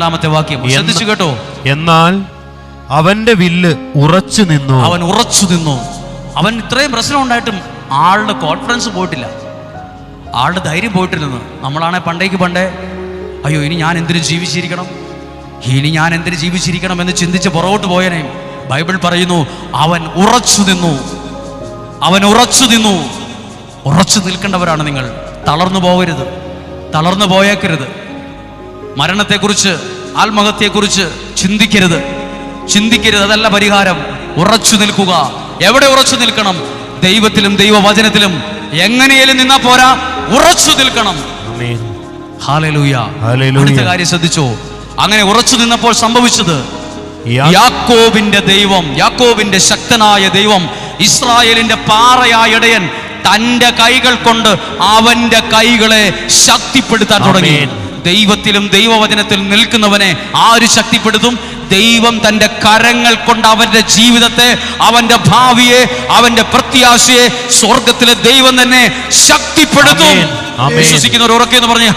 നാലാമത്തെ വാക്യം. ശ്രദ്ധിച്ചു കേട്ടോ. എന്നാൽ അവന്റെ വില്ല് ഉറച്ചു നിന്നു. അവൻ ഉറച്ചു നിന്നു. അവൻ ഇത്രയും പ്രശ്നം ഉണ്ടായിട്ടും ആളുടെ കോൺഫിഡൻസ് പോയിട്ടില്ല. ആളുടെ ധൈര്യം പോയിട്ടില്ലെന്ന്. നമ്മളാണെ പണ്ടേക്ക് പണ്ടേ അയ്യോ ഇനി ഞാൻ എന്തിനു ജീവിച്ചിരിക്കണം? ഇനി ഞാൻ എന്തിനു ജീവിച്ചിരിക്കണം? എന്ന് ചിന്തിച്ച് പുറകോട്ട് പോയനെ. ബൈബിൾ പറയുന്നു അവൻ ഉറച്ചു നിന്നു. അവൻ ഉറച്ചു നിന്നു. ഉറച്ചു നിൽക്കേണ്ടവരാണ് നിങ്ങൾ. തളർന്നു പോകരുത്. തളർന്നു പോയേക്കരുത്. മരണത്തെക്കുറിച്ച് ആത്മഹത്യയെക്കുറിച്ച് ചിന്തിക്കരുത്. ചിന്തിക്കരുത് അതല്ല പരിഹാരം. ഉറച്ചു നിൽക്കുക. എവിടെ ഉറച്ചു നിൽക്കണം? ദൈവത്തിലും ദൈവവചനത്തിലും. എങ്ങനെയും നിന്നാ പോരാ? ഉറച്ചു നിൽക്കണം. അടുത്ത കാര്യം ശ്രദ്ധിച്ചോ. അങ്ങനെ ഉറച്ചു നിന്നപ്പോൾ സംഭവിച്ചത് യാക്കോബിന്റെ ദൈവം യാക്കോബിന്റെ ശക്തനായ ദൈവം ഇസ്രായേലിന്റെ പാറയായ ഇടയൻ തന്റെ കൈകൾ കൊണ്ട് അവന്റെ കൈകളെ ശക്തിപ്പെടുത്താൻ തുടങ്ങി. ദൈവത്തിലും ദൈവവചനത്തിലും നിൽക്കുന്നവനെ ആര് ശക്തിപ്പെടുത്തും? ദൈവം തന്റെ കരങ്ങൾ കൊണ്ട് അവന്റെ ജീവിതത്തെ അവന്റെ ഭാവിയെ അവന്റെ പ്രത്യാശയെ സ്വർഗത്തിലെ ദൈവം തന്നെ ശക്തിപ്പെടുത്തും. വിശ്വസിക്കുന്നവർ ഉറക്കെ എന്ന് പറഞ്ഞ്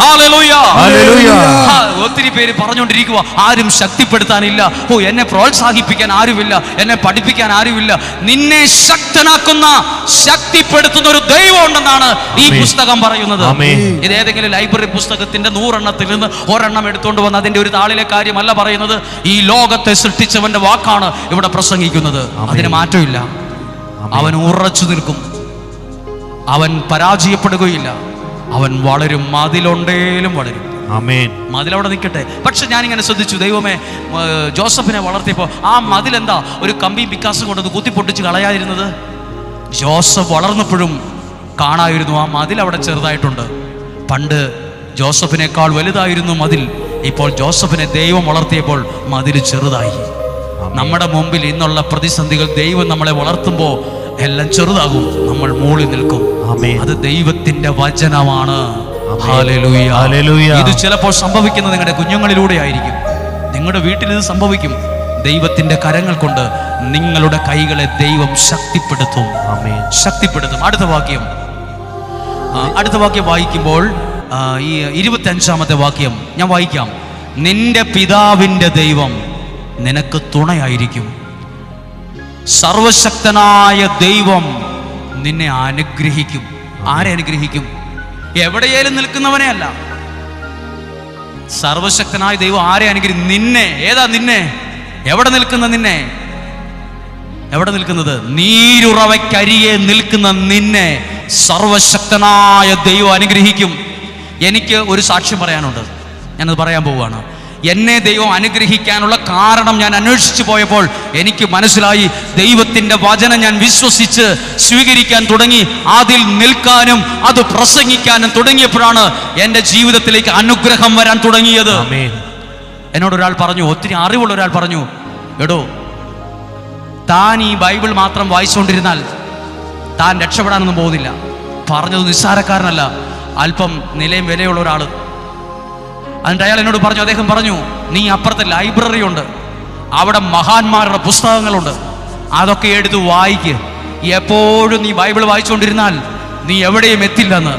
ഒത്തിരി പേര് പറഞ്ഞുകൊണ്ടിരിക്കുക ആരും ശക്തിപ്പെടുത്താനില്ല. ഓ എന്നെ പ്രോത്സാഹിപ്പിക്കാൻ ആരുമില്ല. എന്നെ പഠിപ്പിക്കാൻ ആരുമില്ല. നിന്നെ ശക്തനാക്കുന്ന ശക്തിപ്പെടുത്തുന്ന ഒരു ദൈവം ഉണ്ടെന്നാണ് ഈ പുസ്തകം പറയുന്നത്. ഇത് ഏതെങ്കിലും ലൈബ്രറി പുസ്തകത്തിന്റെ നൂറെണ്ണത്തിൽ നിന്ന് ഒരെണ്ണം എടുത്തുകൊണ്ട് വന്ന് അതിന്റെ ഒരു താളിലെ കാര്യമല്ല പറയുന്നത്. ഈ ലോകത്തെ സൃഷ്ടിച്ചവന്റെ വാക്കാണ് ഇവിടെ പ്രസംഗിക്കുന്നത്. അതിന് മാറ്റമില്ല. അവൻ ഉറച്ചു നിൽക്കും. അവൻ പരാജയപ്പെടുകയില്ല. അവൻ വളരും. മതിലുണ്ടേലും വളരും. മതിലവിടെ നിൽക്കട്ടെ. പക്ഷെ ഞാനിങ്ങനെ ശ്രദ്ധിച്ചു. ദൈവമേ ജോസഫിനെ വളർത്തിയപ്പോൾ ആ മതിലെന്താ? ഒരു കമ്പി വികാസം കൊണ്ടത് കുത്തിപ്പൊട്ടിച്ച് കളയാതിരുന്നത്? ജോസഫ് വളർന്നപ്പോഴും കാണായിരുന്നു ആ മതിൽ അവിടെ ചെറുതായിട്ടുണ്ട്. പണ്ട് ജോസഫിനേക്കാൾ വലുതായിരുന്നു മതിൽ. ഇപ്പോൾ ജോസഫിനെ ദൈവം വളർത്തിയപ്പോൾ മതിൽ ചെറുതായി. നമ്മുടെ മുമ്പിൽ ഇന്നുള്ള പ്രതിസന്ധികൾ ദൈവം നമ്മളെ വളർത്തുമ്പോൾ എല്ലാം ചെറുതാകും. നമ്മൾ മൂളി നിൽക്കും. അത് ദൈവത്തിന്റെ വചനമാണ്. ഇത് ചിലപ്പോൾ സംഭവിക്കുന്നത് നിങ്ങളുടെ കുഞ്ഞുങ്ങളിലൂടെ ആയിരിക്കും. നിങ്ങളുടെ വീട്ടിൽ ഇത് സംഭവിക്കും. ദൈവത്തിന്റെ കരങ്ങൾ കൊണ്ട് നിങ്ങളുടെ കൈകളെ ദൈവം ശക്തിപ്പെടുത്തും. ശക്തിപ്പെടുത്തും. അടുത്ത വാക്യം. അടുത്ത വാക്യം വായിക്കുമ്പോൾ ഈ ഇരുപത്തി അഞ്ചാമത്തെ വാക്യം ഞാൻ വായിക്കാം. നിന്റെ പിതാവിന്റെ ദൈവം നിനക്ക് തുണയായിരിക്കും. സർവശക്തനായ ദൈവം നിന്നെ അനുഗ്രഹിക്കും. ആരെ അനുഗ്രഹിക്കും? എവിടെയേലും നിൽക്കുന്നവനെ അല്ല. സർവശക്തനായ ദൈവം ആരെ അനുഗ്രഹിക്കും നിന്നെ. ഏതാ നിന്നെ? എവിടെ നിൽക്കുന്ന നിന്നെ? എവിടെ നിൽക്കുന്നത്? നീരുറവയ്ക്കരിയെ നിൽക്കുന്ന നിന്നെ സർവശക്തനായ ദൈവം അനുഗ്രഹിക്കും. എനിക്ക് ഒരു സാക്ഷ്യം പറയാനുണ്ട്. ഞാനത് പറയാൻ പോവുകയാണ്. എന്നെ ദൈവം അനുഗ്രഹിക്കാനുള്ള കാരണം ഞാൻ അന്വേഷിച്ചു പോയപ്പോൾ എനിക്ക് മനസ്സിലായി ദൈവത്തിന്റെ വചനം ഞാൻ വിശ്വസിച്ച് സ്വീകരിക്കാൻ തുടങ്ങി അതിൽ നിൽക്കാനും അത് പ്രസംഗിക്കാനും തുടങ്ങിയപ്പോഴാണ് എന്റെ ജീവിതത്തിലേക്ക് അനുഗ്രഹം വരാൻ തുടങ്ങിയത്. ആമേൻ എന്നോട് ഒരാൾ പറഞ്ഞു ഒത്തിരി അറിവുള്ള ഒരാൾ പറഞ്ഞു എടോ താൻ ഈ ബൈബിൾ മാത്രം വായിച്ചുകൊണ്ടിരുന്നാൽ താൻ രക്ഷപ്പെടാനൊന്നും പോകുന്നില്ല. പറഞ്ഞത് നിസ്സാരക്കാരനല്ല അല്പം നിലയും വിലയുള്ള ഒരാൾ എന്നിട്ട് അയാൾ എന്നോട് പറഞ്ഞു അദ്ദേഹം പറഞ്ഞു നീ അപ്പുറത്തെ ലൈബ്രറി ഉണ്ട് അവിടെ മഹാന്മാരുടെ പുസ്തകങ്ങളുണ്ട് അതൊക്കെ എടുത്ത് വായിക്ക്. എപ്പോഴും നീ ബൈബിൾ വായിച്ചുകൊണ്ടിരുന്നാൽ നീ എവിടെയും എത്തില്ലെന്ന്.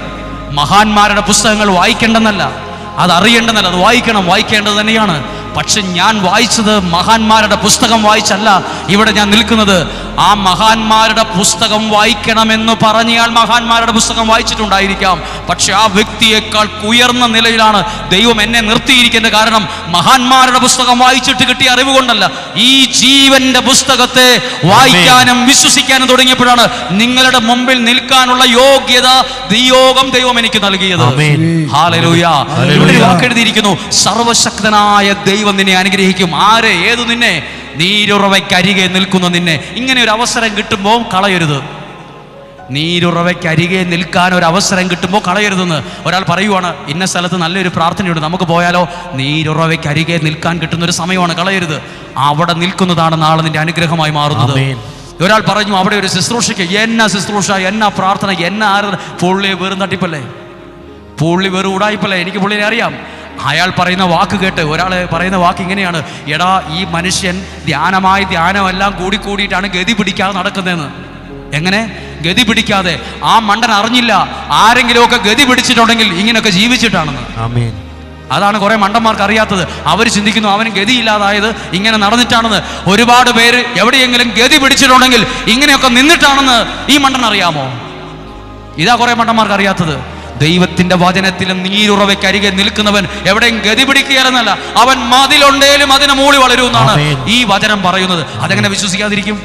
മഹാന്മാരുടെ പുസ്തകങ്ങൾ വായിക്കേണ്ടെന്നല്ല. അത് അറിയേണ്ടതല്ല അത് വായിക്കണം. വായിക്കേണ്ടത് തന്നെയാണ്. പക്ഷെ ഞാൻ വായിച്ചത് മഹാന്മാരുടെ പുസ്തകം വായിച്ചല്ല. ഇവിടെ ഞാൻ നിൽക്കുന്നത് ആ മഹാന്മാരുടെ പുസ്തകം വായിക്കണമെന്ന് പറഞ്ഞയാൾ മഹാന്മാരുടെ പുസ്തകം വായിച്ചിട്ടുണ്ടായിരിക്കാം. പക്ഷെ ആ വ്യക്തിയേക്കാൾ ഉയർന്ന നിലയിലാണ് ദൈവം എന്നെ നിർത്തിയിരിക്കുന്നത് കാരണം മഹാന്മാരുടെ പുസ്തകം വായിച്ചിട്ട് കിട്ടിയ അറിവ് കൊണ്ടല്ല ഈ ജീവന്റെ പുസ്തകത്തെ വായിക്കാനും വിശ്വസിക്കാനും തുടങ്ങിയപ്പോഴാണ് നിങ്ങളുടെ മുമ്പിൽ നിൽക്കാനുള്ള യോഗ്യത ദിയോഗം ദൈവം എനിക്ക് നൽകിയത്. ആമേൻ. ഹാലലൂയ. ഹല്ലേലൂയ. ഇവിടെ വാക്ക് എഴുതിയിരിക്കുന്നു സർവശക്തനായ ദൈവം നിന്നെ അനുഗ്രഹിക്കും. ആരെ? ഏത് നിന്നെ? നീരുറവയ്ക്കരികെ നിൽക്കുന്ന നിന്നെ. ഇങ്ങനെ ഒരു അവസരം കിട്ടുമ്പോൾ കളയരുത്. നീരുറവയ്ക്കരികെ നിൽക്കാൻ ഒരു അവസരം കിട്ടുമ്പോൾ കളയരുതെന്ന് ഒരാൾ പറയുവാണ് ഇന്ന സ്ഥലത്ത് നല്ലൊരു പ്രാർത്ഥനയുണ്ട് നമുക്ക് പോയാലോ? നീരുറവയ്ക്കരികെ നിൽക്കാൻ കിട്ടുന്ന ഒരു സമയമാണ് കളയരുത്. അവിടെ നിൽക്കുന്നതാണ് നാളെ നിന്റെ അനുഗ്രഹമായി മാറുന്നത്. ഒരാൾ പറഞ്ഞു അവിടെ ഒരു ശുശ്രൂഷയ്ക്ക് എന്നാ ശുശ്രൂഷ എന്നാ പ്രാർത്ഥന എന്നാ ആരാധന? പുള്ളി വെറും തട്ടിപ്പല്ലേ? പുള്ളി വെറും ഉടായിപ്പല്ലേ എനിക്ക് പുള്ളിനെ അറിയാം. അയാൾ പറയുന്ന വാക്ക് കേട്ട് ഒരാൾ പറയുന്ന വാക്ക് ഇങ്ങനെയാണ്. എടാ ഈ മനുഷ്യൻ ധ്യാനമായി ധ്യാനമെല്ലാം കൂടി കൂടിയിട്ടാണ് ഗതി പിടിക്കാതെ നടക്കുന്നതെന്ന്. എങ്ങനെ? ഗതി പിടിക്കാതെ. ആ മണ്ടൻ അറിഞ്ഞില്ല. ആരെങ്കിലുമൊക്കെ ഗതി പിടിച്ചിട്ടുണ്ടെങ്കിൽ ഇങ്ങനെയൊക്കെ ജീവിച്ചിട്ടാണെന്ന്. ആമേൻ. അതാണ് കുറെ മണ്ടന്മാർക്ക് അറിയാത്തത്. അവർ ചിന്തിക്കുന്നു അവന് ഗതിയില്ലാതായത് ഇങ്ങനെ നടന്നിട്ടാണെന്ന്. ഒരുപാട് പേര് എവിടെയെങ്കിലും ഗതി പിടിച്ചിട്ടുണ്ടെങ്കിൽ ഇങ്ങനെയൊക്കെ നിന്നിട്ടാണെന്ന് ഈ മണ്ടൻ അറിയാമോ? ഇതാ കുറെ മണ്ടന്മാർക്ക് അറിയാത്തത്. ദൈവത്തിന്റെ വചനത്തിലും നീരുറവയ്ക്കരികെ നിൽക്കുന്നവൻ എവിടെയും ഗതി പിടിക്കുകയല്ലെന്നല്ല. അവൻ മതിലുണ്ടേലും അതിന് മൂളി വളരുമെന്നാണ് എന്നാണ് ഈ വചനം പറയുന്നത്. അതെങ്ങനെ വിശ്വസിക്കാതിരിക്കും?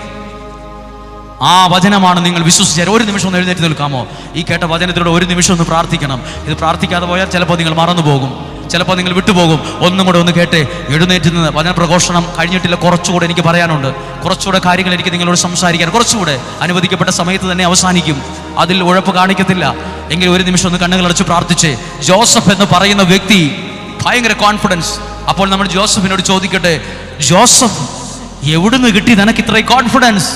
ആ വചനമാണ് നിങ്ങൾ വിശ്വസിച്ചാൽ ഒരു നിമിഷം ഒന്ന് എഴുന്നേറ്റ് നിൽക്കാമോ? ഈ കേട്ട വചനത്തിലൂടെ ഒരു നിമിഷം ഒന്ന് പ്രാർത്ഥിക്കണം. ഇത് പ്രാർത്ഥിക്കാതെ പോയാൽ ചിലപ്പോൾ നിങ്ങൾ മറന്നു പോകും. ചിലപ്പോൾ നിങ്ങൾ വിട്ടുപോകും. ഒന്നും കൂടെ ഒന്ന് കേട്ടെ എഴുന്നേറ്റ് നിന്ന് വചന പ്രഘോഷണം കഴിഞ്ഞിട്ടില്ല. കുറച്ചുകൂടെ എനിക്ക് പറയാനുണ്ട്. കുറച്ചുകൂടെ കാര്യങ്ങൾ എനിക്ക് നിങ്ങളോട് സംസാരിക്കാൻ കുറച്ചുകൂടെ അനുവദിക്കപ്പെട്ട സമയത്ത് തന്നെ അവസാനിക്കും. അതിൽ ഉഴപ്പ് കാണിക്കത്തില്ല. എങ്കിൽ ഒരു നിമിഷം ഒന്ന് കണ്ണുകൾ അടച്ച് പ്രാർത്ഥിച്ച്. ജോസഫ് എന്ന് പറയുന്ന വ്യക്തി ഭയങ്കര കോൺഫിഡൻസ് അപ്പോൾ നമ്മൾ ജോസഫിനോട് ചോദിക്കട്ടെ ജോസഫ് എവിടുന്ന് കിട്ടി നിനക്ക് ഇത്രയും കോൺഫിഡൻസ്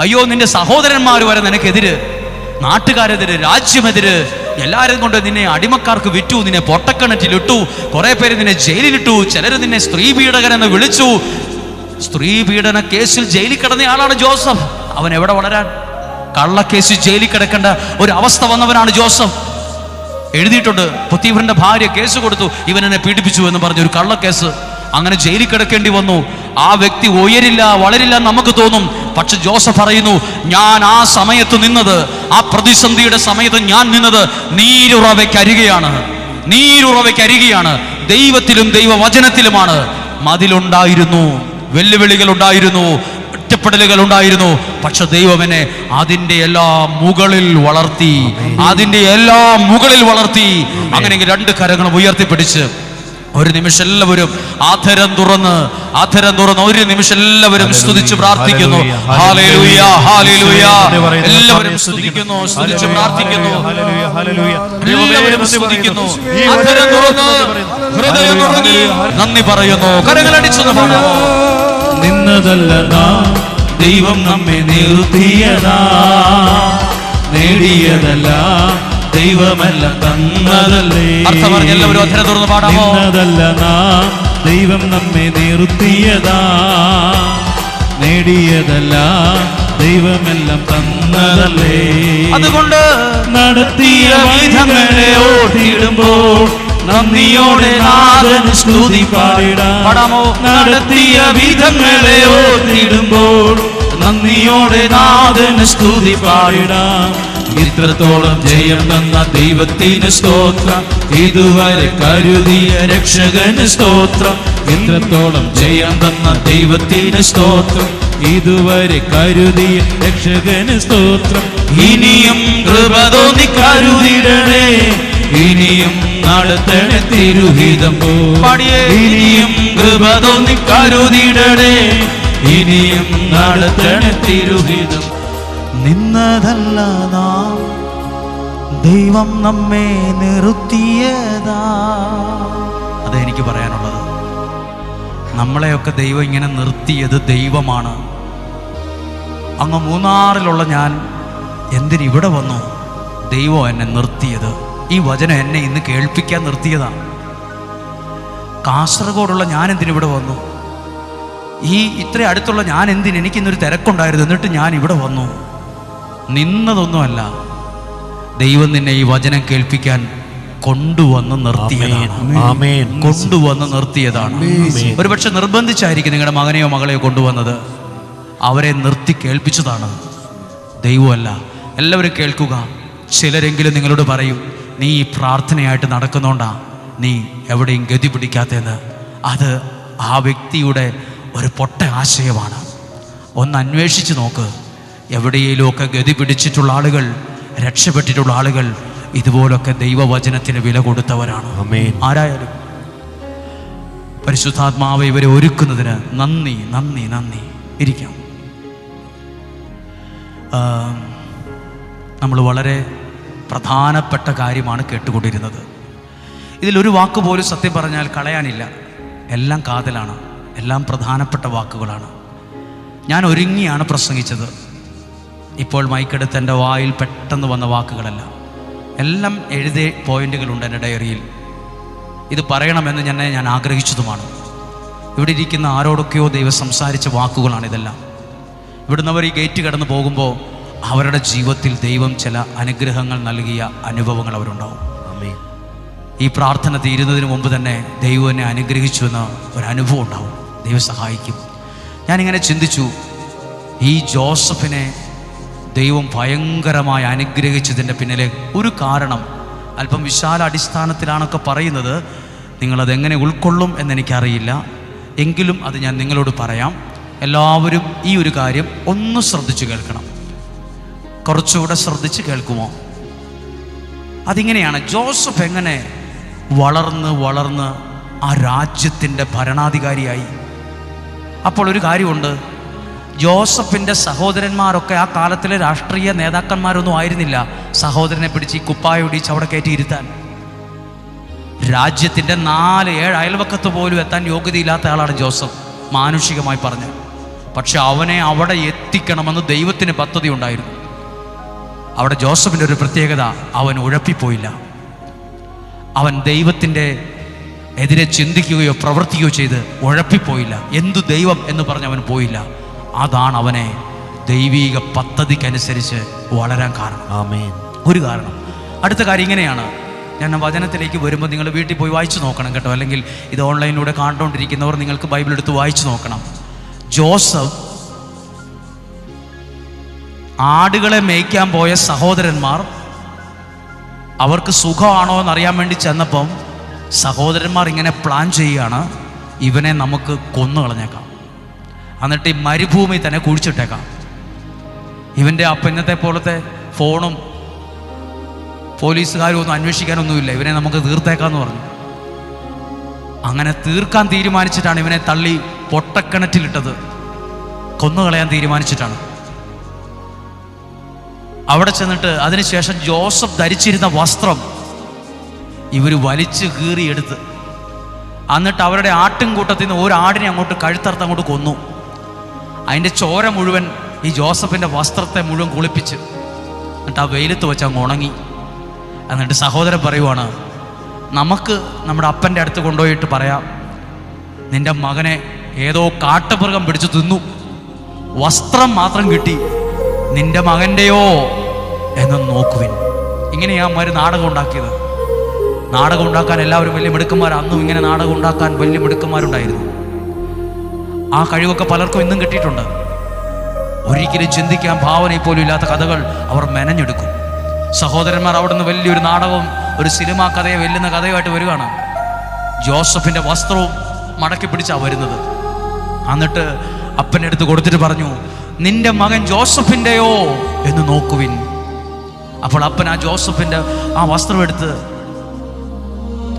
അയ്യോ നിന്റെ സഹോദരന്മാർ വരെ നിനക്കെതിര് നാട്ടുകാരെതിര് രാജ്യമെതിര് എല്ലാവരും കൊണ്ട് നിന്നെ അടിമക്കാർക്ക് വിറ്റു നിന്നെ പൊട്ടക്കിണറ്റിലിട്ടു കുറെ പേര് നിന്നെ ജയിലിലിട്ടു ചിലർ നിന്നെ സ്ത്രീ പീഡകൻ എന്ന് വിളിച്ചു. സ്ത്രീ പീഡന കേസിൽ ജയിലിൽ കിടന്ന ആളാണ് ജോസഫ്. അവൻ എവിടെ വളരാൻ? കള്ളക്കേസിൽ ജയിലിൽ കിടക്കേണ്ട ഒരു അവസ്ഥ വന്നവനാണ് ജോസഫ്. എഴുതിയിട്ടുണ്ട് പുത്തീവറിന്റെ ഭാര്യ കേസ് കൊടുത്തു ഇവൻ എന്നെ പീഡിപ്പിച്ചു എന്ന് പറഞ്ഞ ഒരു കള്ളക്കേസ്. അങ്ങനെ ജയിലിൽ കിടക്കേണ്ടി വന്നു. ആ വ്യക്തി ഉയരില്ല വളരില്ല നമുക്ക് തോന്നും. പക്ഷെ ജോസഫ് പറയുന്നു ഞാൻ ആ സമയത്ത് നിന്നത് ആ പ്രതിസന്ധിയുടെ സമയത്ത് ഞാൻ നിന്നത് നീരുറവയ്ക്കരികയാണ്. നീരുറവയ്ക്കരികയാണ്. ദൈവത്തിലും ദൈവവചനത്തിലുമാണ്. മതിലുണ്ടായിരുന്നു വെല്ലുവിളികൾ ഉണ്ടായിരുന്നു ഒറ്റപ്പെടലുകൾ ഉണ്ടായിരുന്നു. പക്ഷെ ദൈവമനെ അതിന്റെ അതിന്റെ എല്ലാം മുകളിൽ വളർത്തി അതിന്റെ എല്ലാ മുകളിൽ വളർത്തി. അങ്ങനെ രണ്ട് കരങ്ങളും ഉയർത്തിപ്പിടിച്ച് ഒരു നിമിഷം എല്ലാവരും ആധരം തുറന്ന് ആധരം തുറന്ന് ഒരു നിമിഷം എല്ലാവരും സ്തുതിച്ച് പ്രാർത്ഥിക്കുന്നു. എല്ലാവരും സ്തുതിക്കുന്നു സ്തുതിച്ച് പ്രാർത്ഥിക്കുന്നു. എല്ലാവരും സ്തുതിക്കുന്നു. ആധരം തുറന്ന് ഹൃദയം നന്ദി പറയുന്നു. കരകളടിച്ചു നിന്നതല്ല നാം ദൈവം നമ്മെ നിർത്തിയതാ. നേടിയതല്ല ദൈവമല്ല തന്നതല്ലേ. അർത്ഥം പറഞ്ഞ് എല്ലാവരും അധരം തുറന്ന് പാടാമോ? നിന്നതല്ല നാം ദൈവം നമ്മെ നിർത്തിയതാ. നേടിയതല്ല ദൈവമെല്ലാം തന്നതല്ലേ. അതുകൊണ്ട് നടത്തിയ വിധങ്ങളെ ഓർത്തിടുമ്പോൾ നന്ദിയോടെ നാഥന് സ്തുതി പാടിടാം പടമോ? നടത്തിയ വിധങ്ങളെ ഓർത്തിടുമ്പോൾ നന്ദിയോടെ നാഥന് സ്തുതി പാടിടാം ഇത്രത്തോളം ജയം തന്ന ദൈവത്തിന് സ്തോത്രം. ഇതുവരെ കരുതിയ രക്ഷകന് സ്തോത്രം. ഇത്രത്തോളം ജയം തന്ന ദൈവത്തിന് സ്തോത്രം. ഇതുവരെ കരുതിയ രക്ഷകന് സ്തോത്രം. ഇനിയും കൃപ തോന്നി കരുതിടണേ. ഇനിയും നടത്തണേ തിരുഹിതം പോ. പാടിയേ. ഇനിയും കൃപ തോന്നി കരുതിടണേ. ഇനിയും നടത്തണേ തിരുഹിതം നിന്നതല്ല നാം ദൈവം നമ്മെ നിർത്തിയതാ. അതെനിക്ക് പറയാനുള്ളത്. നമ്മളെയൊക്കെ ദൈവം ഇങ്ങനെ നിർത്തിയത് ദൈവമാണ്. അങ്ങ് മൂന്നാറിലുള്ള ഞാൻ എന്തിനിവിടെ വന്നു ദൈവം എന്നെ നിർത്തിയത്? ഈ വചനം എന്നെ ഇന്ന് കേൾപ്പിക്കാൻ നിർത്തിയതാണ്. കാസർഗോഡുള്ള ഞാൻ എന്തിനിവിടെ വന്നു? ഈ ഇത്ര അടുത്തുള്ള ഞാൻ എന്തിന് എനിക്കിന്നൊരു തിരക്കുണ്ടായിരുന്നു എന്നിട്ട് ഞാൻ ഇവിടെ വന്നു? നിന്നതൊന്നുമല്ല. ദൈവം നിന്നെ ഈ വചനം കേൾപ്പിക്കാൻ കൊണ്ടുവന്ന് നിർത്തിയതാണ്. ആമേൻ. കൊണ്ടുവന്ന് നിർത്തിയതാണ്. ഒരുപക്ഷെ നിർബന്ധിച്ചായിരിക്കും നിങ്ങളുടെ മകനെയോ മകളെയോ കൊണ്ടുവന്നത്. അവരെ നിർത്തി കേൾപ്പിച്ചതാണ്. ദൈവമല്ല. എല്ലാവരും കേൾക്കുക. ചിലരെങ്കിലും നിങ്ങളോട് പറയും നീ ഈ പ്രാർത്ഥനയായിട്ട് നടക്കുന്നോണ്ടാ നീ എവിടെയും ഗതി പിടിക്കാത്തതെന്ന്. അത് ആ വ്യക്തിയുടെ ഒരു പൊട്ട ആശയമാണ്. ഒന്ന് അന്വേഷിച്ച് നോക്ക്. എവിടെയെങ്കിലുമൊക്കെ ഗതി പിടിച്ചിട്ടുള്ള ആളുകൾ രക്ഷപ്പെട്ടിട്ടുള്ള ആളുകൾ ഇതുപോലൊക്കെ ദൈവവചനത്തിന് വില കൊടുത്തവരാണ്. ആരായാലും. പരിശുദ്ധാത്മാവ് ഇവരെ ഒരുക്കുന്നതിന് നന്ദി നന്ദി നന്ദി. ഇരിക്കാം. നമ്മൾ വളരെ പ്രധാനപ്പെട്ട കാര്യമാണ് കേട്ടുകൊണ്ടിരുന്നത്. ഇതിലൊരു വാക്ക് പോലും സത്യം പറഞ്ഞാൽ കളയാനില്ല. എല്ലാം കാതലാണ്. എല്ലാം പ്രധാനപ്പെട്ട വാക്കുകളാണ്. ഞാൻ ഒരുങ്ങിയാണ് പ്രസംഗിച്ചത്. ഇപ്പോൾ മൈക്കെടുത്ത് എന്റെ വായിൽ പെട്ടെന്ന് വന്ന വാക്കുകളല്ല. എല്ലാം എഴുതിയ പോയിന്റുകളുണ്ട് എന്റെ ഡയറിയിൽ. ഇത് പറയണമെന്ന് ഞാൻ ഞാൻ ആഗ്രഹിച്ചതുമാണ്. ഇവിടെ ഇരിക്കുന്ന ആരോടൊക്കെയോ ദൈവം സംസാരിച്ച വാക്കുകളാണ് ഇതെല്ലാം. ഇവിടുന്ന് അവർ ഈ ഗേറ്റ് കടന്ന് പോകുമ്പോൾ അവരുടെ ജീവിതത്തിൽ ദൈവം ചില അനുഗ്രഹങ്ങൾ നൽകിയ അനുഭവങ്ങൾ അവരുണ്ടാവും. ഈ പ്രാർത്ഥന തീരുന്നതിന് മുമ്പ് തന്നെ ദൈവം എന്നെ അനുഗ്രഹിച്ചു എന്ന ഒരു അനുഭവം ഉണ്ടാവും. ദൈവം സഹായിക്കും. ഞാനിങ്ങനെ ചിന്തിച്ചു ഈ ജോസഫിനെ ദൈവം ഭയങ്കരമായി അനുഗ്രഹിച്ചതിന്റെ പിന്നിലെ ഒരു കാരണം അല്പം വിശാല അടിസ്ഥാനത്തിലാണൊക്കെ പറയുന്നത്. നിങ്ങളതെങ്ങനെ ഉൾക്കൊള്ളും എന്നെനിക്കറിയില്ല. എങ്കിലും അത് ഞാൻ നിങ്ങളോട് പറയാം. എല്ലാവരും ഈ ഒരു കാര്യം ഒന്ന് ശ്രദ്ധിച്ചു കേൾക്കണം. കുറച്ചുകൂടെ ശ്രദ്ധിച്ച് കേൾക്കുമോ? അതിങ്ങനെയാണ് ജോസഫ് എങ്ങനെ വളർന്ന് വളർന്ന് ആ രാജ്യത്തിന്റെ ഭരണാധികാരിയായി? അപ്പോൾ ഒരു കാര്യമുണ്ട് ജോസഫിന്റെ സഹോദരന്മാരൊക്കെ ആ കാലത്തിലെ രാഷ്ട്രീയ നേതാക്കന്മാരൊന്നും ആയിരുന്നില്ല. സഹോദരനെ പിടിച്ച് ഈ കുപ്പായ ഒടിച്ച് അവിടെ കയറ്റിയിരുത്താൻ രാജ്യത്തിന്റെ നാല് ഏഴ് അയൽവക്കത്ത് പോലും എത്താൻ യോഗ്യതയില്ലാത്ത ആളാണ് ജോസഫ് മാനുഷികമായി പറഞ്ഞത് പക്ഷെ അവനെ അവിടെ എത്തിക്കണമെന്ന് ദൈവത്തിന് പദ്ധതി ഉണ്ടായിരുന്നു അവിടെ ജോസഫിന്റെ ഒരു പ്രത്യേകത അവൻ ഉഴപ്പിപ്പോയില്ല. അവൻ ദൈവത്തിന്റെ എതിരെ ചിന്തിക്കുകയോ പ്രവർത്തിക്കുകയോ ചെയ്ത് ഉഴപ്പിപ്പോയില്ല. എന്തു ദൈവം എന്ന് പറഞ്ഞ് അവൻ പോയില്ല. അതാണ് അവനെ ദൈവീക പദ്ധതിക്കനുസരിച്ച് വളരാൻ കാരണം. ആമേൻ. ഒരു കാരണം. അടുത്ത കാര്യം ഇങ്ങനെയാണ്. ഞാൻ വചനത്തിലേക്ക് വരുമ്പോൾ നിങ്ങൾ വീട്ടിൽ പോയി വായിച്ചു നോക്കണം കേട്ടോ. അല്ലെങ്കിൽ ഇത് ഓൺലൈനിലൂടെ കണ്ടുകൊണ്ടിരിക്കുന്നവർ നിങ്ങൾക്ക് ബൈബിൾ എടുത്ത് വായിച്ചു നോക്കണം. ജോസഫ് ആടുകളെ മേയ്ക്കാൻ പോയ സഹോദരന്മാർ അവർക്ക് സുഖമാണോ എന്നറിയാൻ വേണ്ടി ചെന്നപ്പം സഹോദരന്മാർ ഇങ്ങനെ പ്ലാൻ ചെയ്യുകയാണ് ഇവനെ നമുക്ക് കൊന്നു കളഞ്ഞേക്കാം എന്നിട്ട് ഈ മരുഭൂമി തന്നെ കുഴിച്ചിട്ടേക്കാം. ഇവന്റെ അപ്പ ഇന്നത്തെ പോലത്തെ ഫോണും പോലീസുകാരും ഒന്നും അന്വേഷിക്കാനൊന്നുമില്ല. ഇവനെ നമുക്ക് തീർത്തേക്കാം എന്ന് പറഞ്ഞു. അങ്ങനെ തീർക്കാൻ തീരുമാനിച്ചിട്ടാണ് ഇവനെ തള്ളി പൊട്ടക്കിണറ്റിലിട്ടത്. കൊന്നുകളയാൻ തീരുമാനിച്ചിട്ടാണ്. അവിടെ ചെന്നിട്ട് അതിനുശേഷം ജോസഫ് ധരിച്ചിരുന്ന വസ്ത്രം ഇവർ വലിച്ചു കീറിയെടുത്ത് എന്നിട്ട് അവരുടെ ആട്ടിൻകൂട്ടത്തിൽ നിന്ന് ഒരാടിനെ അങ്ങോട്ട് കഴുത്തർത്ത് അങ്ങോട്ട് കൊന്നു. അതിന്റെ ചോര മുഴുവൻ ഈ ജോസഫിന്റെ വസ്ത്രത്തെ മുഴുവൻ കുളിപ്പിച്ച് എന്നിട്ട് ആ വെയിലത്ത് വെച്ച് അങ്ങ് ഉണങ്ങി. എന്നിട്ട് സഹോദരൻ പറയുവാണ് നമുക്ക് നമ്മുടെ അപ്പന്റെ അടുത്ത് കൊണ്ടുപോയിട്ട് പറയാം. നിന്റെ മകനെ ഏതോ കാട്ടുമൃഗം പിടിച്ചു തിന്നു. വസ്ത്രം മാത്രം കിട്ടി. നിന്റെ മകന്റെയോ എന്ന് നോക്കുവിൻ. ഇങ്ങനെയാ മാര് നാടകം ഉണ്ടാക്കിയത്. നാടകം ഉണ്ടാക്കാൻ എല്ലാവരും വലിയ മിടുക്കന്മാർ അന്നും ഇങ്ങനെ നാടകം ഉണ്ടാക്കാൻ വലിയ മിടുക്കന്മാരുണ്ടായിരുന്നു. ആ കഴിവൊക്കെ പലർക്കും ഇന്നും കിട്ടിയിട്ടുണ്ട്. ഒരിക്കലും ചിന്തിക്കാൻ ഭാവന പോലും ഇല്ലാത്ത കഥകൾ അവർ മെനഞ്ഞെടുക്കും. സഹോദരന്മാർ അവിടുന്ന് വലിയൊരു നാടകവും ഒരു സിനിമാ കഥയെ വെല്ലുന്ന കഥയുമായിട്ട് വരികയാണ് ജോസഫിന്റെ വസ്ത്രവും മടക്കി പിടിച്ചാണ് വരുന്നത്. എന്നിട്ട് അപ്പന്റെ അടുത്ത് കൊടുത്തിട്ട് പറഞ്ഞു നിന്റെ മകൻ ജോസഫിന്റെയോ എന്ന് നോക്കുവിൻ. അപ്പോൾ അപ്പൻ ആ ജോസഫിന്റെ ആ വസ്ത്രമെടുത്ത്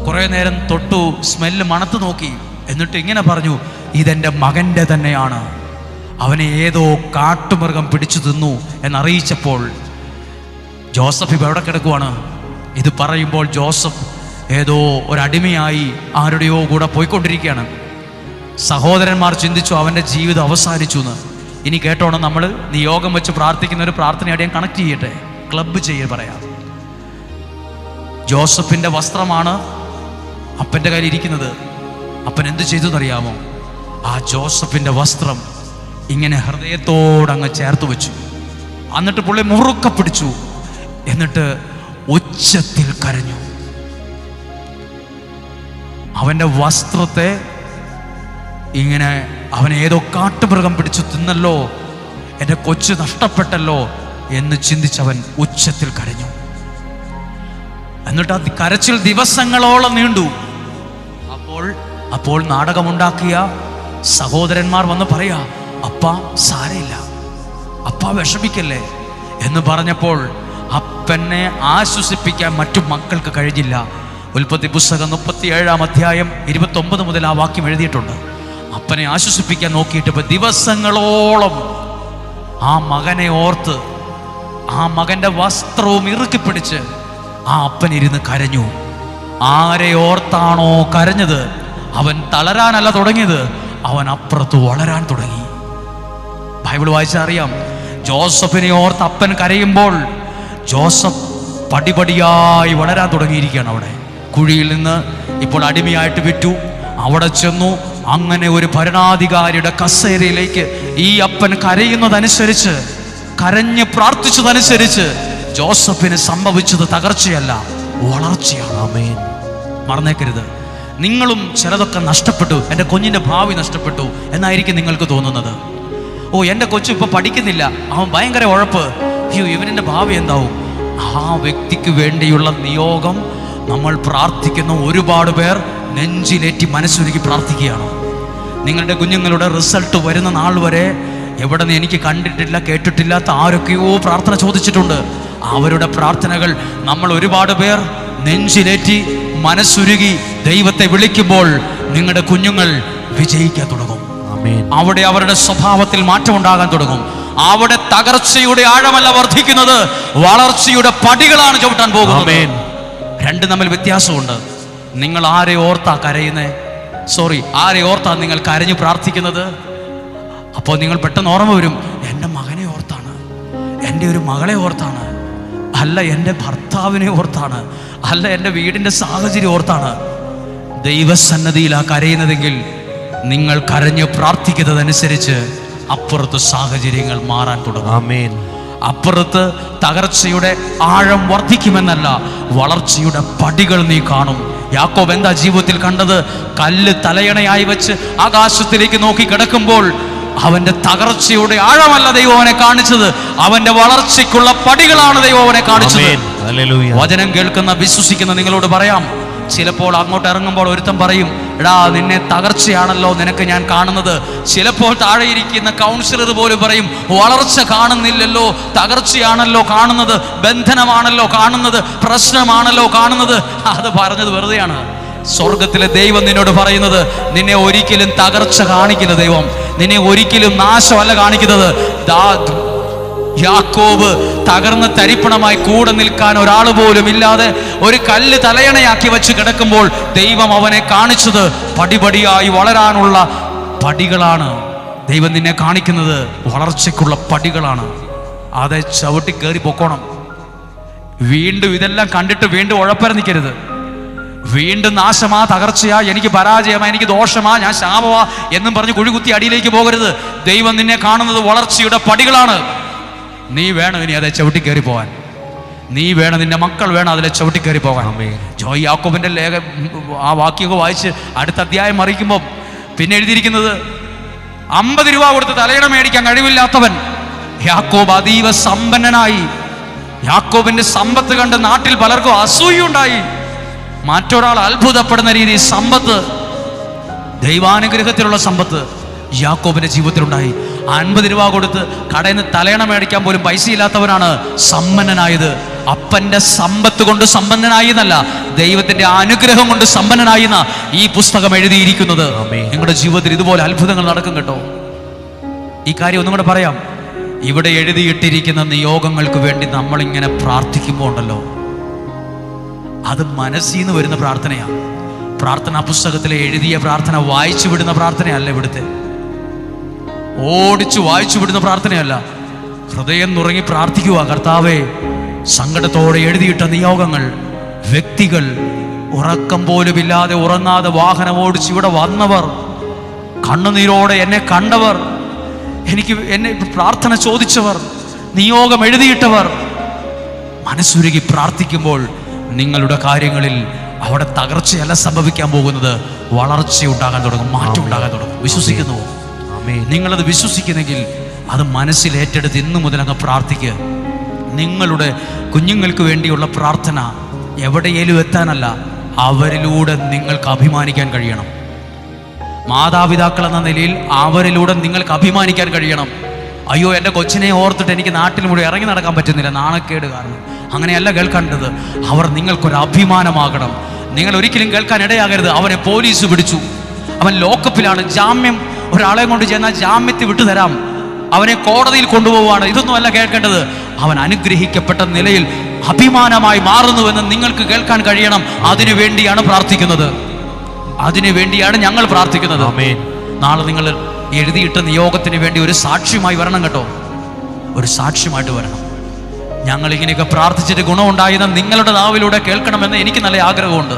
കുറേ നേരം തൊട്ടു സ്മെല്ല് മണത്ത് നോക്കി. എന്നിട്ട് ഇങ്ങനെ പറഞ്ഞു ഇതെന്റെ മകന്റെ തന്നെയാണ്. അവനെ ഏതോ കാട്ടുമൃഗം പിടിച്ചു തിന്നു എന്നറിയിച്ചപ്പോൾ ജോസഫ് ഇപ്പം എവിടെ കിടക്കുവാണ്? ഇത് പറയുമ്പോൾ ജോസഫ് ഏതോ ഒരടിമയായി ആരുടെയോ കൂടെ പോയിക്കൊണ്ടിരിക്കുകയാണ്. സഹോദരന്മാർ ചിന്തിച്ചു അവന്റെ ജീവിതം അവസാനിച്ചു എന്ന്. ഇനി കേട്ടോണം നമ്മൾ. നിയോഗം വെച്ച് പ്രാർത്ഥിക്കുന്ന ഒരു പ്രാർത്ഥനയോടെ ഞാൻ കണക്ട് ചെയ്യട്ടെ. ക്ലബ്ബ് ചെയ്യ പറയാം. ജോസഫിന്റെ വസ്ത്രമാണ് അപ്പന്റെ കയ്യിൽ ഇരിക്കുന്നത്. അപ്പൻ എന്ത് ചെയ്തു എന്നറിയാമോ ആ ജോസഫിന്റെ വസ്ത്രം ഇങ്ങനെ ഹൃദയത്തോടങ്ങ് ചേർത്ത് വെച്ചു. എന്നിട്ട് പുള്ളി മുറുക്ക പിടിച്ചു. എന്നിട്ട് ഉച്ചത്തിൽ കരഞ്ഞു. അവന്റെ വസ്ത്രത്തെ ഇങ്ങനെ അവൻ ഏതോ കാട്ടുമൃഗം പിടിച്ചു തിന്നല്ലോ. എന്റെ കൊച്ചു നഷ്ടപ്പെട്ടല്ലോ. എന്ന് ചിന്തിച്ചവൻ ഉച്ചത്തിൽ കരഞ്ഞു. എന്നിട്ട് ആ കരച്ചിൽ ദിവസങ്ങളോളം നീണ്ടു. അപ്പോൾ അപ്പോൾ നാടകമുണ്ടാക്കിയ സഹോദരന്മാർ വന്ന് പറയാ അപ്പ സാരയില്ല. അപ്പ വിഷമിക്കല്ലേ? എന്ന് പറഞ്ഞപ്പോൾ അപ്പനെ ആശ്വസിപ്പിക്കാൻ മറ്റു മക്കൾക്ക് കഴിഞ്ഞില്ല. ഉൽപ്പത്തി പുസ്തകം മുപ്പത്തി ഏഴാം അധ്യായം ഇരുപത്തൊമ്പത് മുതൽ ആ വാക്യം എഴുതിയിട്ടുണ്ട്. അപ്പനെ ആശ്വസിപ്പിക്കാൻ നോക്കിയിട്ട് ദിവസങ്ങളോളം ആ മകനെ ഓർത്ത് ആ മകന്റെ വസ്ത്രവും ഇറുക്കി പിടിച്ച് ആ അപ്പൻ ഇരുന്ന് കരഞ്ഞു. ആരെ ഓർത്താണോ കരഞ്ഞത്? അവൻ തളരാനല്ല തുടങ്ങിയത്. അവൻ അപ്പുറത്ത് വളരാൻ തുടങ്ങി. ബൈബിൾ വായിച്ചറിയാം. ജോസഫിനെ ഓർത്ത് അപ്പൻ കരയുമ്പോൾ ജോസഫ് പടിപടിയായി വളരാൻ തുടങ്ങിയിരിക്കുകയാണ് അവിടെ. കുഴിയിൽ നിന്ന് ഇപ്പോൾ അടിമയായിട്ട് വിറ്റു. അവിടെ ചെന്നു. അങ്ങനെ ഒരു ഭരണാധികാരിയുടെ കസേരയിലേക്ക് ഈ അപ്പൻ കരയുന്നതനുസരിച്ച് കരഞ്ഞ് പ്രാർത്ഥിച്ചതനുസരിച്ച് ജോസഫിന് സംഭവിച്ചത് തകർച്ചയല്ല വളർച്ചയാണ്. ആമേൻ. മറന്നേക്കരുത്. നിങ്ങളും ചിലതൊക്കെ നഷ്ടപ്പെട്ടു. എന്റെ കുഞ്ഞിന്റെ ഭാവി നഷ്ടപ്പെട്ടു എന്നായിരിക്കും നിങ്ങൾക്ക് തോന്നുന്നത്. ഓ എന്റെ കൊച്ചു ഇപ്പോൾ പഠിക്കുന്നില്ല. അവൻ ഭയങ്കര ഉഴപ്പ്. അയ്യോ ഇവനെന്റെ ഭാവി എന്താവും? ആ വ്യക്തിക്ക് വേണ്ടിയുള്ള നിയോഗം നമ്മൾ പ്രാർത്ഥിക്കുന്ന ഒരുപാട് പേർ നെഞ്ചിലേറ്റി മനസ്സൊരുക്കി പ്രാർത്ഥിക്കുകയാണ്. നിങ്ങളുടെ കുഞ്ഞുങ്ങളുടെ റിസൾട്ട് വരുന്ന നാൾ വരെ എവിടെ നിന്ന് എനിക്ക് കണ്ടിട്ടില്ല കേട്ടിട്ടില്ലാത്ത ആരൊക്കെയോ പ്രാർത്ഥന ചോദിച്ചിട്ടുണ്ട്. അവരുടെ പ്രാർത്ഥനകൾ നമ്മൾ ഒരുപാട് പേർ നെഞ്ചിലേറ്റി മനസ്സുരുകി ദൈവത്തെ വിളിക്കുമ്പോൾ നിങ്ങളുടെ കുഞ്ഞുങ്ങൾ വിജയിക്കാൻ തുടങ്ങും. അവിടെ അവരുടെ സ്വഭാവത്തിൽ മാറ്റം ഉണ്ടാകാൻ തുടങ്ങും. അവിടെ തകർച്ചയുടെ ആഴമല്ല വർദ്ധിക്കുന്നത് വളർച്ചയുടെ പടികളാണ് ചവിട്ടാൻ പോകുന്നത്. രണ്ട് തമ്മിൽ വ്യത്യാസമുണ്ട്. നിങ്ങൾ ആരെ ഓർത്താ കരയുന്നേ? സോറി ആരെ ഓർത്താ നിങ്ങൾ കരഞ്ഞു പ്രാർത്ഥിക്കുന്നത്? അപ്പോൾ നിങ്ങൾ പെട്ടെന്ന് ഓർമ്മ വരും എന്റെ മകനെ ഓർത്താണ് എന്റെ ഒരു മകളെ ഓർത്താണ് അല്ല എന്റെ ഭർത്താവിനെ ഓർത്താണ് അല്ല എന്റെ വീടിന്റെ സാഹചര്യം ഓർത്താണ്. ആ കരയുന്നതെങ്കിൽ നിങ്ങൾ കരഞ്ഞ് പ്രാർത്ഥിക്കുന്നതനുസരിച്ച് അപ്പുറത്ത് സാഹചര്യങ്ങൾ മാറാൻ തുടങ്ങും. അപ്പുറത്ത് തകർച്ചയുടെ ആഴം വർദ്ധിക്കുമെന്നല്ല വളർച്ചയുടെ പടികൾ നീ കാണും. യാക്കോബ് എന്താ ജീവിതത്തിൽ കണ്ടത്? കല്ല് തലയണയായി വെച്ച് ആകാശത്തിലേക്ക് നോക്കി കിടക്കുമ്പോൾ അവന്റെ തകർച്ചയുടെ ആഴമല്ല ദൈവം അവനെ കാണിച്ചത്. അവന്റെ വളർച്ചയ്ക്കുള്ള പടികളാണ് ദൈവം അവനെ കാണിച്ചത്. വചനം കേൾക്കുന്ന വിശ്വസിക്കുന്ന നിങ്ങളോട് പറയാം. ചിലപ്പോൾ അങ്ങോട്ട് ഇറങ്ങുമ്പോൾ ഒരുത്തം പറയും എടാ നിന്നെ തകർച്ചയാണല്ലോ നിനക്ക് ഞാൻ കാണുന്നത്. ചിലപ്പോൾ താഴെ ഇരിക്കുന്ന കൗൺസിലർ പോലും പറയും വളർച്ച കാണുന്നില്ലല്ലോ തകർച്ചയാണല്ലോ കാണുന്നത് ബന്ധനമാണല്ലോ കാണുന്നത് പ്രശ്നമാണല്ലോ കാണുന്നത്. അത് പറഞ്ഞത് വെറുതെയാണ്. സ്വർഗത്തിലെ ദൈവം നിന്നോട് പറയുന്നത് നിന്നെ ഒരിക്കലും തകർച്ച കാണിക്കില്ല ദൈവം. നിന്നെ ഒരിക്കലും നാശമല്ല കാണിക്കുന്നത്. യാക്കോബ് തകർന്ന തരിപ്പണമായി കൂടെ നിൽക്കാൻ ഒരാൾ പോലും ഇല്ലാതെ ഒരു കല്ല് തലയണയാക്കി വെച്ച് കിടക്കുമ്പോൾ ദൈവം അവനെ കാണിച്ചത് പടിപടിയായി വളരാനുള്ള പടികളാണ്. ദൈവം നിന്നെ കാണിക്കുന്നത് വളർച്ചയ്ക്കുള്ള പടികളാണ്. അതെ ചവിട്ടി കയറി പൊക്കോണം. വീണ്ടും ഇതെല്ലാം കണ്ടിട്ട് വീണ്ടും ഉഴപ്പരന്നിക്കരുത്. വീണ്ടും നാശമാ തകർച്ചയാ എനിക്ക് പരാജയമാ എനിക്ക് ദോഷമാ ഞാൻ ശാപമാ എന്നും പറഞ്ഞ് കുഴികുത്തി അടിയിലേക്ക് പോകരുത്. ദൈവം നിന്നെ കാണുന്നത് വളർച്ചയുടെ പടികളാണ്. നീ വേണം ഇനി അതെ ചവിട്ടി കയറി പോകാൻ നീ വേണം നിന്റെ മക്കൾ വേണം അതിലെ ചവിട്ടി കയറി പോകാൻ. ജോയ് യാക്കോബിന്റെ ലേഖ ആ വാക്യൊക്കെ വായിച്ച് അടുത്ത അധ്യായം അറിയിക്കുമ്പോൾ പിന്നെ എഴുതിയിരിക്കുന്നത് അമ്പത് രൂപ കൊടുത്ത് തലയിണ മേടിക്കാൻ കഴിവില്ലാത്തവൻ യാക്കോബ് അതീവ സമ്പന്നനായി. യാക്കോബിന്റെ സമ്പത്ത് കണ്ട് നാട്ടിൽ പലർക്കും അസൂയുണ്ടായി. മറ്റൊരാൾ അത്ഭുതപ്പെടുന്ന രീതി സമ്പത്ത്. ദൈവാനുഗ്രഹത്തിലുള്ള സമ്പത്ത് യാക്കോബിന്റെ ജീവിതത്തിലുണ്ടായി. അൻപത് രൂപ കൊടുത്ത് കടയിൽ നിന്ന് തലയണ മേടിക്കാൻ പോലും പൈസ ഇല്ലാത്തവനാണ് സമ്പന്നനായത്. അപ്പന്റെ സമ്പത്ത് കൊണ്ട് സമ്പന്നനായി എന്നല്ല ദൈവത്തിന്റെ അനുഗ്രഹം കൊണ്ട് സമ്പന്നനായി എന്ന ഈ പുസ്തകം എഴുതിയിരിക്കുന്നത്. നിങ്ങളുടെ ജീവിതത്തിൽ ഇതുപോലെ അത്ഭുതങ്ങൾ നടക്കും കേട്ടോ. ഈ കാര്യം ഒന്നും കൂടെ പറയാം. ഇവിടെ എഴുതിയിട്ടിരിക്കുന്ന നിയോഗങ്ങൾക്ക് വേണ്ടി നമ്മൾ ഇങ്ങനെ പ്രാർത്ഥിക്കുമ്പോൾ ഉണ്ടല്ലോ. അത് മനസ്സിൽ നിന്ന് വരുന്ന പ്രാർത്ഥനയാണ് പ്രാർത്ഥനാ പുസ്തകത്തിലെ എഴുതിയ പ്രാർത്ഥന വായിച്ചു വിടുന്ന പ്രാർത്ഥനയല്ല ഇവിടുത്തെ. ഓടിച്ചു വായിച്ചു വിടുന്ന പ്രാർത്ഥനയല്ല. ഹൃദയം നുറങ്ങി പ്രാർത്ഥിക്കുക കർത്താവേ സങ്കടത്തോടെ എഴുതിയിട്ട നിയോഗങ്ങൾ വ്യക്തികൾ ഉറക്കം പോലുമില്ലാതെ ഉറങ്ങാതെ വാഹനം ഓടിച്ച് ഇവിടെ വന്നവർ കണ്ണുനീരോടെ എന്നെ കണ്ടവർ എനിക്ക് എന്നെ പ്രാർത്ഥന ചോദിച്ചവർ നിയോഗം എഴുതിയിട്ടവർ മനസ്സുരുകി പ്രാർത്ഥിക്കുമ്പോൾ നിങ്ങളുടെ കാര്യങ്ങളിൽ അവിടെ തകർച്ചയല്ല സംഭവിക്കാൻ പോകുന്നത്. വളർച്ച ഉണ്ടാകാൻ തുടങ്ങും മാറ്റം ഉണ്ടാകാൻ തുടങ്ങും. വിശ്വസിക്കുന്നു. നിങ്ങളത് വിശ്വസിക്കുന്നെങ്കിൽ അത് മനസ്സിൽ ഏറ്റെടുത്ത് ഇന്നു മുതൽ അങ്ങ് പ്രാർത്ഥിക്കുക നിങ്ങളുടെ കുഞ്ഞുങ്ങൾക്ക് വേണ്ടിയുള്ള പ്രാർത്ഥന എവിടെയേലും എത്താനല്ല അവരിലൂടെ നിങ്ങൾക്ക് അഭിമാനിക്കാൻ കഴിയണം. മാതാപിതാക്കൾ എന്ന നിലയിൽ അവരിലൂടെ നിങ്ങൾക്ക് അഭിമാനിക്കാൻ കഴിയണം. അയ്യോ എന്റെ കൊച്ചിനെ ഓർത്തിട്ട് എനിക്ക് നാട്ടിൽ മുഴുവൻ ഇറങ്ങി നടക്കാൻ പറ്റുന്നില്ല. നാണക്കേട് കാരണം. അങ്ങനെയല്ല കേൾക്കേണ്ടത്. അവർ നിങ്ങൾക്കൊരു അഭിമാനമാകണം. നിങ്ങൾ ഒരിക്കലും കേൾക്കാൻ ഇടയാകരുത്. അവനെ പോലീസ് പിടിച്ചു. അവൻ ലോക്കപ്പിലാണ്. ജാമ്യം ഒരാളെ കൊണ്ട് ചെന്നാൽ ജാമ്യത്തിൽ വിട്ടുതരാം അവനെ കോടതിയിൽ കൊണ്ടുപോവുകയാണ്. ഇതൊന്നും അല്ല കേൾക്കേണ്ടത്. അവൻ അനുഗ്രഹിക്കപ്പെട്ട നിലയിൽ അഭിമാനമായി മാറുന്നുവെന്ന് നിങ്ങൾക്ക് കേൾക്കാൻ കഴിയണം. അതിനു വേണ്ടിയാണ് പ്രാർത്ഥിക്കുന്നത്. അതിനു വേണ്ടിയാണ് ഞങ്ങൾ പ്രാർത്ഥിക്കുന്നത്. നാളെ നിങ്ങൾ എഴുതിയിട്ട നിയോഗത്തിന് വേണ്ടി ഒരു സാക്ഷ്യമായി വരണം കേട്ടോ. ഒരു സാക്ഷ്യമായിട്ട് വരണം. ഞങ്ങൾ ഇങ്ങനെയൊക്കെ പ്രാർത്ഥിച്ചിട്ട് ഗുണമുണ്ടായത് നിങ്ങളുടെ നാവിലൂടെ കേൾക്കണമെന്ന് എനിക്ക് നല്ല ആഗ്രഹമുണ്ട്.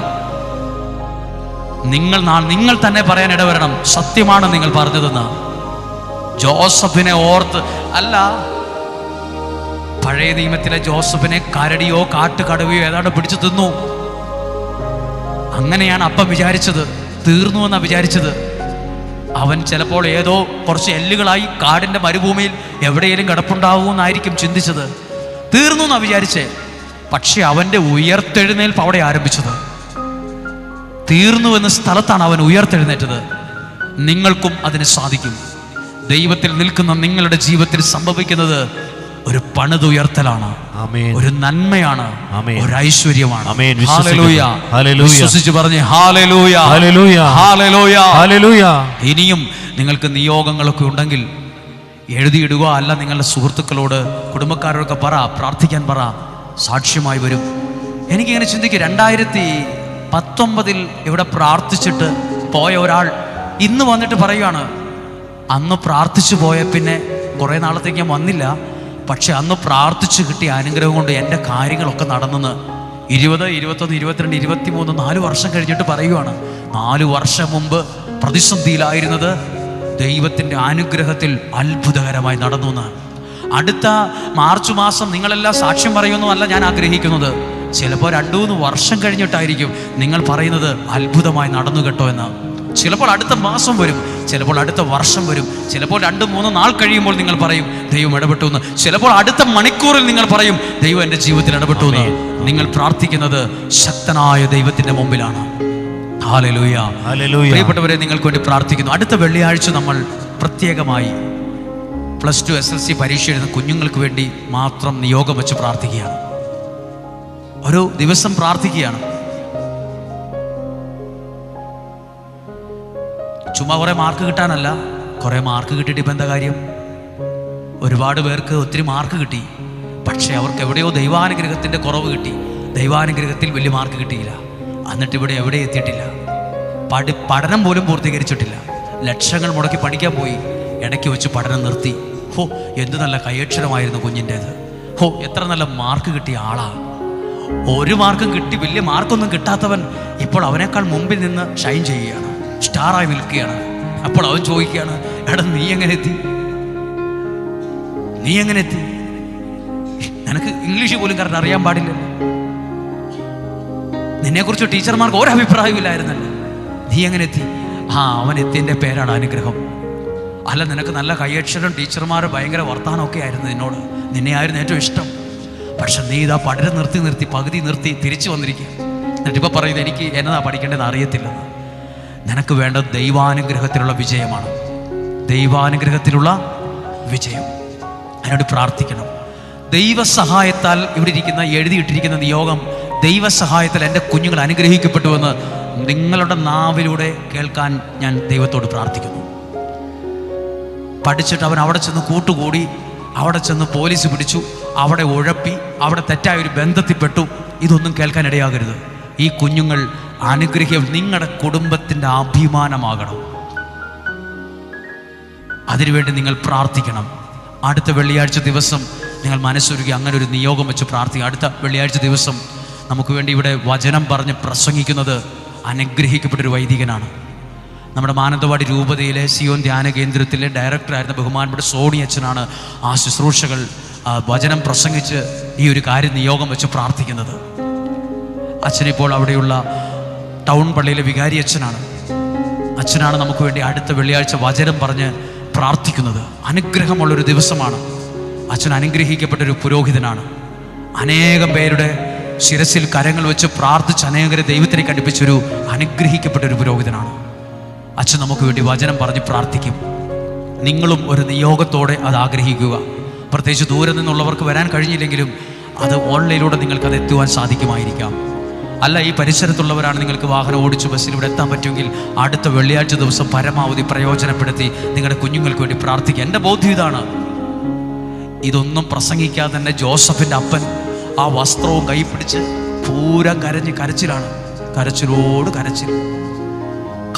നിങ്ങൾ നിങ്ങൾ തന്നെ പറയാൻ ഇടവരണം. സത്യമാണ് നിങ്ങൾ പറഞ്ഞതെന്ന്. ജോസഫിനെ ഓർത്ത് അല്ല പഴയ നിയമത്തിലെ ജോസഫിനെ കരടിയോ കാട്ടുകടവയോ ഏതാണ്ട് പിടിച്ചു തിന്നു. അങ്ങനെയാണ് അപ്പം വിചാരിച്ചത്. തീർന്നു എന്നാണ് വിചാരിച്ചത്. അവൻ ചിലപ്പോൾ ഏതോ കുറച്ച് എല്ലുകളായി കാടിന്റെ മരുഭൂമിയിൽ എവിടെയെങ്കിലും കിടപ്പുണ്ടാവുമെന്നായിരിക്കും ചിന്തിച്ചത്. തീർന്നു എന്നാണ് വിചാരിച്ചേ. പക്ഷെ അവന്റെ ഉയർത്തെഴുന്നേൽപ്പ് അവിടെ ആരംഭിച്ചത്. തീർന്നു എന്ന സ്ഥലത്താണ് അവൻ ഉയർത്തെഴുന്നേറ്റത്. നിങ്ങൾക്കും അതിന് സാധിക്കും. ദൈവത്തിൽ നിൽക്കുന്ന നിങ്ങളുടെ ജീവിതത്തിൽ സംഭവിക്കുന്നത് ഒരു പണിതുയർത്തലാണ്. ഒരു നന്മയാണ്. ഒരു ഐശ്വര്യമാണ്. വിശ്വസിച്ച് പറഞ്ഞേ ഹാലലൂയ. ഹല്ലേലൂയ. ഹാലലൂയ. ഹല്ലേലൂയ ഇനിയും നിങ്ങൾക്ക് നിയോഗങ്ങളൊക്കെ ഉണ്ടെങ്കിൽ എഴുതിയിടുക അല്ല നിങ്ങളുടെ സുഹൃത്തുക്കളോട് കുടുംബക്കാരോടൊക്കെ പറ പ്രാർത്ഥിക്കാൻ പറ സാക്ഷ്യമായി വരും. എനിക്കിങ്ങനെ ചിന്തിക്കും രണ്ടായിരത്തി പത്തൊമ്പതിൽ ഇവിടെ പ്രാർത്ഥിച്ചിട്ട് പോയ ഒരാൾ ഇന്ന് വന്നിട്ട് പറയുകയാണ് അന്ന് പ്രാർത്ഥിച്ചു പോയ പിന്നെ കുറേ നാളത്തേക്ക് ഞാൻ വന്നില്ല പക്ഷെ അന്ന് പ്രാർത്ഥിച്ചു കിട്ടിയ അനുഗ്രഹം കൊണ്ട് എന്റെ കാര്യങ്ങളൊക്കെ നടന്നെന്ന് ഇരുപത് ഇരുപത്തൊന്ന് ഇരുപത്തിരണ്ട് ഇരുപത്തിമൂന്ന് നാല് വർഷം കഴിഞ്ഞിട്ട് പറയുവാണ്. നാല് വർഷം മുമ്പ് പ്രതിസന്ധിയിലായിരുന്നത് ദൈവത്തിന്റെ അനുഗ്രഹത്തിൽ അത്ഭുതകരമായി നടന്നു എന്നാണ്. അടുത്ത മാർച്ച് മാസം നിങ്ങളെല്ലാം സാക്ഷ്യം പറയുമെന്നല്ല ഞാൻ ആഗ്രഹിക്കുന്നത്. ചിലപ്പോൾ രണ്ടു മൂന്ന് വർഷം കഴിഞ്ഞിട്ടായിരിക്കും നിങ്ങൾ പറയുന്നത് അത്ഭുതമായി നടന്നു കേട്ടോ എന്ന്. ചിലപ്പോൾ അടുത്ത മാസം വരും ചിലപ്പോൾ അടുത്ത വർഷം വരും ചിലപ്പോൾ രണ്ട് മൂന്ന് നാൾ കഴിയുമ്പോൾ നിങ്ങൾ പറയും ദൈവം ഇടപെട്ടു എന്ന്. ചിലപ്പോൾ അടുത്ത മണിക്കൂറിൽ നിങ്ങൾ പറയും ദൈവം എന്റെ ജീവിതത്തിൽ ഇടപെട്ടു എന്ന്. നിങ്ങൾ പ്രാർത്ഥിക്കുന്നത് ശക്തനായ ദൈവത്തിന്റെ മുമ്പിലാണ്. പ്രിയപ്പെട്ടവരെ നിങ്ങൾക്ക് വേണ്ടി പ്രാർത്ഥിക്കുന്നു. അടുത്ത വെള്ളിയാഴ്ച നമ്മൾ പ്രത്യേകമായി plus two S L C പരീക്ഷ എഴുതുന്ന കുഞ്ഞുങ്ങൾക്ക് വേണ്ടി മാത്രം നിയോഗം വെച്ച് പ്രാർത്ഥിക്കുകയാണ്. ഓരോ ദിവസം പ്രാർത്ഥിക്കുകയാണ്. ചുമ്മാ കുറേ മാർക്ക് കിട്ടാനല്ല. കുറേ മാർക്ക് കിട്ടിയിട്ട് ഇപ്പം എന്താ കാര്യം? ഒരുപാട് പേർക്ക് ഒത്തിരി മാർക്ക് കിട്ടി. പക്ഷേ അവർക്ക് എവിടെയോ ദൈവാനുഗ്രഹത്തിന്റെ കുറവ് കിട്ടി. ദൈവാനുഗ്രഹത്തിൽ വലിയ മാർക്ക് കിട്ടിയില്ല. എന്നിട്ട് ഇവിടെ എവിടെ എത്തിയിട്ടില്ല? പഠി പഠനം പോലും പൂർത്തീകരിച്ചിട്ടില്ല. ലക്ഷങ്ങൾ മുടക്കി പഠിക്കാൻ പോയി. ഇടയ്ക്ക് വെച്ച് പഠനം നിർത്തി. ഹോ എന്ത് നല്ല കയ്യക്ഷരമായിരുന്നു കുഞ്ഞിന്റേത്. ഹോ എത്ര നല്ല മാർക്ക് കിട്ടിയ ആളാ. ഒരു മാർക്കും കിട്ടി വലിയ മാർക്കൊന്നും കിട്ടാത്തവൻ ഇപ്പോൾ അവനേക്കാൾ മുമ്പിൽ നിന്ന് ഷൈൻ ചെയ്യുകയാണ്. സ്റ്റാറായി നിൽക്കുകയാണ്. അപ്പോൾ അവൻ ചോദിക്കുകയാണ് എടാ നീ എങ്ങനെ എത്തി? നീ എങ്ങനെ എത്തി? നിനക്ക് ഇംഗ്ലീഷ് പോലും കറക്റ്റ് അറിയാൻ പാടില്ല നിന്നെക്കുറിച്ച് ടീച്ചർമാർക്ക് ഒരു അഭിപ്രായമില്ലായിരുന്നല്ലോ നീ എങ്ങനെ എത്തി? ആ അവൻ എത്തിയതിന്റെ പേരാണ് അനുഗ്രഹം. അല്ല നിനക്ക് നല്ല കയ്യക്ഷരം ടീച്ചർമാർ ഭയങ്കര വർത്തമാനമൊക്കെ ആയിരുന്നു നിന്നോട്. നിന്നെ ആയിരുന്നു ഏറ്റവും ഇഷ്ടം. പക്ഷെ നീ ഇതാ പഠനം നിർത്തി നിർത്തി പകുതി നിർത്തി തിരിച്ചു വന്നിരിക്കുക. എന്നിട്ടിപ്പോൾ പറയുന്നത് എനിക്ക് എന്നതാ പഠിക്കേണ്ടത് അറിയത്തില്ലെന്ന് നിനക്ക് വേണ്ടത് ദൈവാനുഗ്രഹത്തിലുള്ള വിജയമാണ്. ദൈവാനുഗ്രഹത്തിലുള്ള വിജയം. അതിനോട് പ്രാർത്ഥിക്കണം. ദൈവസഹായത്താൽ ഇവിടെ ഇരിക്കുന്ന എഴുതിയിട്ടിരിക്കുന്ന നിയോഗം ദൈവസഹായത്താൽ എന്റെ കുഞ്ഞുങ്ങൾ അനുഗ്രഹിക്കപ്പെട്ടുവെന്ന് നിങ്ങളുടെ നാവിലൂടെ കേൾക്കാൻ ഞാൻ ദൈവത്തോട് പ്രാർത്ഥിക്കുന്നു. പഠിച്ചിട്ട് അവൻ അവിടെ ചെന്ന് കൂട്ടുകൂടി അവിടെ ചെന്ന് പോലീസ് പിടിച്ചു അവിടെ ഉഴപ്പി അവിടെ തെറ്റായ ഒരു ബന്ധത്തിൽപ്പെട്ടു ഇതൊന്നും കേൾക്കാൻ ഇടയാകരുത് ഈ കുഞ്ഞുങ്ങൾ അനുഗ്രഹം നിങ്ങളുടെ കുടുംബത്തിന്റെ അഭിമാനമാകണം. അതിനുവേണ്ടി നിങ്ങൾ പ്രാർത്ഥിക്കണം. അടുത്ത വെള്ളിയാഴ്ച ദിവസം നിങ്ങൾ മനസ്സൊരുക്കി അങ്ങനെ ഒരു നിയോഗം വെച്ച് പ്രാർത്ഥിക്കുക. അടുത്ത വെള്ളിയാഴ്ച ദിവസം നമുക്ക് വേണ്ടി ഇവിടെ വചനം പറഞ്ഞ് പ്രസംഗിക്കുന്നത് അനുഗ്രഹിക്കപ്പെട്ടൊരു വൈദികനാണ്. നമ്മുടെ മാനന്തവാടി രൂപതയിലെ സിയോൻ ധ്യാന കേന്ദ്രത്തിലെ ഡയറക്ടറായിരുന്ന ബഹുമാനപ്പെട്ട സോണി അച്ഛനാണ് ആ ശുശ്രൂഷകൾ വചനം പ്രസംഗിച്ച് ഈ ഒരു കാര്യം നിയോഗം വെച്ച് പ്രാർത്ഥിക്കുന്നത്. അച്ഛനിപ്പോൾ അവിടെയുള്ള ടൗൺ പള്ളിയിലെ വികാരി അച്ഛനാണ്. അച്ഛനാണ് നമുക്ക് വേണ്ടി അടുത്ത വെള്ളിയാഴ്ച വചനം പറഞ്ഞ് പ്രാർത്ഥിക്കുന്നത്. അനുഗ്രഹമുള്ളൊരു ദിവസമാണ്. അച്ഛൻ അനുഗ്രഹിക്കപ്പെട്ടൊരു പുരോഹിതനാണ്. അനേകം പേരുടെ ശിരസിൽ കരങ്ങൾ വെച്ച് പ്രാർത്ഥിച്ച് അനേകരെ ദൈവത്തിനെ കണ്ടിപ്പിച്ചൊരു അനുഗ്രഹിക്കപ്പെട്ട ഒരു പുരോഹിതനാണ്. അച്ഛൻ നമുക്ക് വേണ്ടി വചനം പറഞ്ഞ് പ്രാർത്ഥിക്കും. നിങ്ങളും ഒരു നിയോഗത്തോടെ അത് ആഗ്രഹിക്കുക. പ്രത്യേകിച്ച് ദൂരെ നിന്നുള്ളവർക്ക് വരാൻ കഴിഞ്ഞില്ലെങ്കിലും അത് ഓൺലൈനിലൂടെ നിങ്ങൾക്ക് അത് എത്തുവാൻ സാധിക്കുമായിരിക്കാം. അല്ല ഈ പരിസരത്തുള്ളവരാണ് നിങ്ങൾക്ക് വാഹനം ഓടിച്ച് ബസ്സിൽ എത്താൻ പറ്റുമെങ്കിൽ അടുത്ത വെള്ളിയാഴ്ച ദിവസം പരമാവധി പ്രയോജനപ്പെടുത്തി നിങ്ങളുടെ കുഞ്ഞുങ്ങൾക്ക് വേണ്ടി പ്രാർത്ഥിക്കുക. എന്റെ ബോധ്യം ഇതാണ്. ഇതൊന്നും പ്രസംഗിക്കാതെ തന്നെ ജോസഫിന്റെ അപ്പൻ ആ വസ്ത്രവും കൈ പിടിച്ച് പൂരം കരഞ്ഞ് കരച്ചിലാണ്. കരച്ചിലോട് കരച്ചിൽ.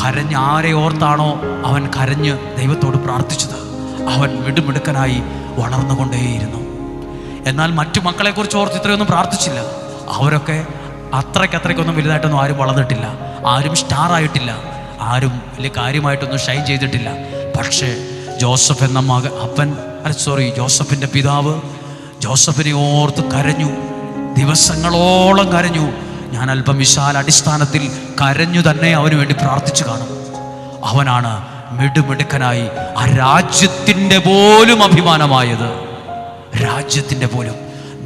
കരഞ്ഞ് ആരെ ഓർത്താണോ അവൻ കരഞ്ഞ് ദൈവത്തോട് പ്രാർത്ഥിച്ചത്? അവൻ മിടുമിടുക്കനായി വളർന്നുകൊണ്ടേയിരുന്നു. എന്നാൽ മറ്റു മക്കളെക്കുറിച്ച് ഓർത്ത് ഇത്രയൊന്നും പ്രാർത്ഥിച്ചില്ല. അവരൊക്കെ അത്രയ്ക്കത്രയ്ക്കൊന്നും വലുതായിട്ടൊന്നും ആരും വളർന്നിട്ടില്ല. ആരും സ്റ്റാർ ആയിട്ടില്ല ആരും വലിയ കാര്യമായിട്ടൊന്നും ഷൈൻ ചെയ്തിട്ടില്ല. പക്ഷേ ജോസഫ് എന്ന മക അപ്പൻ അല്ല സോറി ജോസഫിന്റെ പിതാവ് ജോസഫിനെ ഓർത്ത് കരഞ്ഞു. ദിവസങ്ങളോളം കരഞ്ഞു. ഞാൻ അല്പം വിശാല അടിസ്ഥാനത്തിൽ കരഞ്ഞു തന്നെ അവന് വേണ്ടി പ്രാർത്ഥിച്ചു കാണും. അവനാണ് മിടുമിടുക്കനായി ആ രാജ്യത്തിന്റെ പോലും അഭിമാനമായത്. രാജ്യത്തിന്റെ പോലും.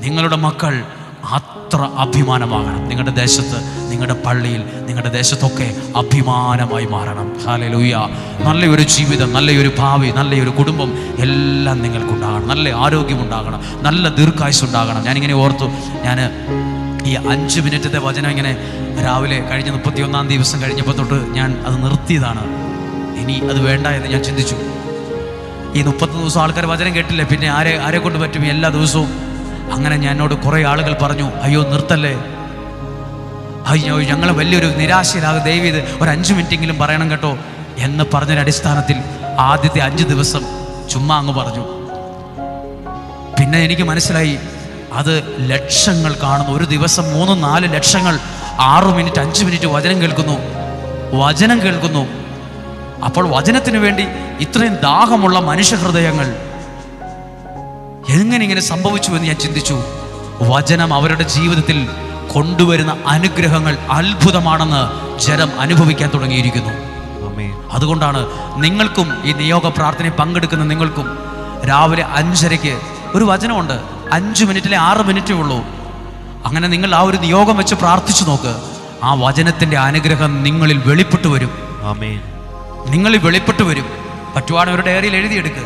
നിങ്ങളുടെ മക്കൾ അത്ര അഭിമാനമാകണം. നിങ്ങളുടെ ദേശത്ത് നിങ്ങളുടെ പള്ളിയിൽ നിങ്ങളുടെ ദേശത്തൊക്കെ അഭിമാനമായി മാറണം. ഹാലലൂയ നല്ലൊരു ജീവിതം നല്ലൊരു ഭാവി നല്ലൊരു കുടുംബം എല്ലാം നിങ്ങൾക്കുണ്ടാകണം. നല്ല ആരോഗ്യമുണ്ടാകണം. നല്ല ദീർഘായുസ് ഉണ്ടാകണം ഞാനിങ്ങനെ ഓർത്തു ഞാൻ ഈ അഞ്ച് മിനിറ്റത്തെ വചനം ഇങ്ങനെ രാവിലെ കഴിഞ്ഞ മുപ്പത്തിയൊന്നാം ദിവസം കഴിഞ്ഞപ്പോൾ തൊട്ട് ഞാൻ അത് നിർത്തിയതാണ്. ഇനി അത് വേണ്ട എന്ന് ഞാൻ ചിന്തിച്ചു. ഈ മുപ്പത്തി ദിവസം ആൾക്കാർ വചനം കേട്ടില്ലേ? പിന്നെ ആരെ ആരെ കൊണ്ട് പറ്റും? എല്ലാ ദിവസവും അങ്ങനെ ഞാൻ എന്നോട് കുറേ ആളുകൾ പറഞ്ഞു അയ്യോ നിർത്തല്ലേ? അയ്യോ ഞങ്ങൾ വലിയൊരു നിരാശയിലാകും. ദയവ് ഇത് ഒരു അഞ്ച് മിനിറ്റെങ്കിലും പറയണം കേട്ടോ. എന്ന് പറഞ്ഞൊരു അടിസ്ഥാനത്തിൽ ആദ്യത്തെ അഞ്ച് ദിവസം ചുമ്മാ അങ്ങ് പറഞ്ഞു. പിന്നെ എനിക്ക് മനസ്സിലായി അത് ലക്ഷങ്ങൾ കാണുന്നു. ഒരു ദിവസം മൂന്ന് നാല് ലക്ഷങ്ങൾ ആറു മിനിറ്റ് അഞ്ച് മിനിറ്റ് വചനം കേൾക്കുന്നു. വചനം കേൾക്കുന്നു. അപ്പോൾ വചനത്തിന് വേണ്ടി ഇത്രയും ദാഹമുള്ള മനുഷ്യഹൃദയങ്ങൾ എങ്ങനെ ഇങ്ങനെ സംഭവിച്ചു എന്ന് ഞാൻ ചിന്തിച്ചു. വചനം അവരുടെ ജീവിതത്തിൽ കൊണ്ടുവരുന്ന അനുഗ്രഹങ്ങൾ അത്ഭുതമാണെന്ന് ജനം അനുഭവിക്കാൻ തുടങ്ങിയിരിക്കുന്നു. അതുകൊണ്ടാണ് നിങ്ങൾക്കും ഈ നിയോഗ പ്രാർത്ഥനയിൽ പങ്കെടുക്കുന്ന നിങ്ങൾക്കും രാവിലെ അഞ്ചരയ്ക്ക് ഒരു വചനമുണ്ട്. അഞ്ച് മിനിറ്റിലെ ആറ് മിനിറ്റേ ഉള്ളൂ. അങ്ങനെ നിങ്ങൾ ആ ഒരു നിയോഗം വെച്ച് പ്രാർത്ഥിച്ചു നോക്ക്. ആ വചനത്തിന്റെ അനുഗ്രഹം നിങ്ങളിൽ വെളിപ്പെട്ടു വരും. നിങ്ങളിൽ വെളിപ്പെട്ടു വരും. പറ്റുവാണ് ഒരു ഡയറിയിൽ എഴുതിയെടുക്കുക